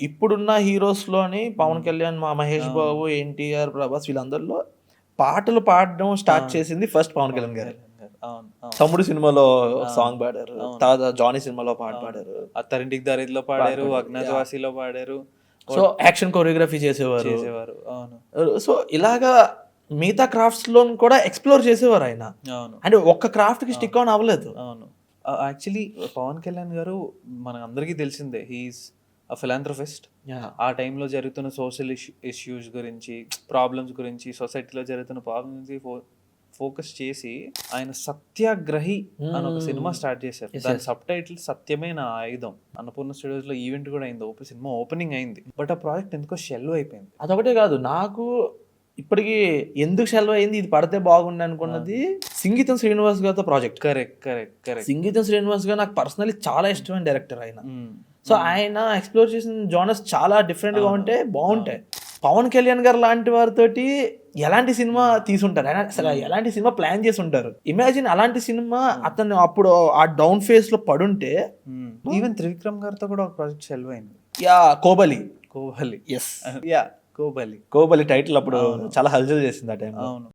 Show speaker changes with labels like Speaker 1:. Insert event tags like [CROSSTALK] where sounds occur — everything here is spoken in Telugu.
Speaker 1: ఇప్పుడున్న హీరోస్లోని పవన్ కళ్యాణ్ మా మహేష్. బాబు ఎన్టీఆర్ ప్రభాస్ వీళ్ళందరిలో పాటలు పాడడం స్టార్ట్. చేసింది ఫస్ట్ పవన్ కళ్యాణ్ గారు. తమ్ముడు సినిమాలో. సాంగ్ పాడారు. తర్వాత జానీ సినిమాలో పాట. పాడారు
Speaker 2: అత్తారింటికి దారిలో పాడారు. అజ్ఞాతవాసిలో పాడారు
Speaker 1: సో యాక్షన్ కొరియోగ్రఫీ చేసేవారు
Speaker 2: చేసేవారు అవును
Speaker 1: సో ఇలాగా మిగతా క్రాఫ్ట్స్లో కూడా ఎక్స్ప్లోర్ చేసేవారు ఆయన అంటే ఒక్క క్రాఫ్ట్కి స్టిక్ ఆన్ అవ్వలేదు
Speaker 2: అవును యాక్చువల్లీ పవన్ కళ్యాణ్ గారు మన అందరికీ తెలిసిందే హీఈస్ ఫిలాంథ్రఫిస్ట్ ఆ టైంలో జరుగుతున్న సోషల్ ఇష్యూస్ గురించి ప్రాబ్లమ్స్ గురించి సొసైటీలో జరుగుతున్న ప్రాబ్లమ్స్ గురించి ఫోకస్ చేసి ఆయన సత్యాగ్రహి అని ఒక
Speaker 1: Hmm.
Speaker 2: సినిమా స్టార్ట్ చేశారు. దాని. సబ్ టైటిల్ సత్యమే నా ఆయుధం. అన్నపూర్ణ స్టూడియోస్లో ఈవెంట్ కూడా అయింది ఓపెన్ సినిమా ఓపెనింగ్ అయింది. బట్ ఆ ప్రాజెక్ట్ ఎందుకో షెల్ అయిపోయింది.
Speaker 1: అదొకటే కాదు నాకు ఇప్పటికి ఎందుకు సెలవు అయింది ఇది పడితే బాగుండు అనుకున్నది సంగీతం శ్రీనివాస్ గారితో ప్రాజెక్ట్.
Speaker 2: కరెక్ట్ కరెక్ట్ కరెక్ట్
Speaker 1: సంగీతం శ్రీనివాస్ గారు నాకు పర్సనలీ చాలా ఇష్టమైన డైరెక్టర్ ఆయన.
Speaker 2: Hmm.
Speaker 1: సో ఆయన ఎక్స్ప్లోర్ చేసిన జోనర్స్ చాలా డిఫరెంట్గా
Speaker 2: అవును.
Speaker 1: ఉంటే బాగుంటాయి. పవన్ కళ్యాణ్ గారు లాంటి వారితోటి ఎలాంటి సినిమా తీసుంటారు? ఆయన అసలు
Speaker 2: Hmm.
Speaker 1: ఎలాంటి సినిమా ప్లాన్ చేసి ఉంటారు ఇమాజిన్ అలాంటి సినిమా అతను అప్పుడు ఆ డౌన్ ఫేస్లో పడుంటే
Speaker 2: ఈవెన్ త్రివిక్రమ్ గారితో కూడా ఒక ప్రాజెక్ట్ షెల్ అయింది.
Speaker 1: Yeah Kobali.
Speaker 2: Kobali
Speaker 1: yes [LAUGHS]
Speaker 2: yeah Kobali.
Speaker 1: Kobali title అప్పుడు. చాలా హల్చల్ చేసింది ఆ టైం
Speaker 2: అవును.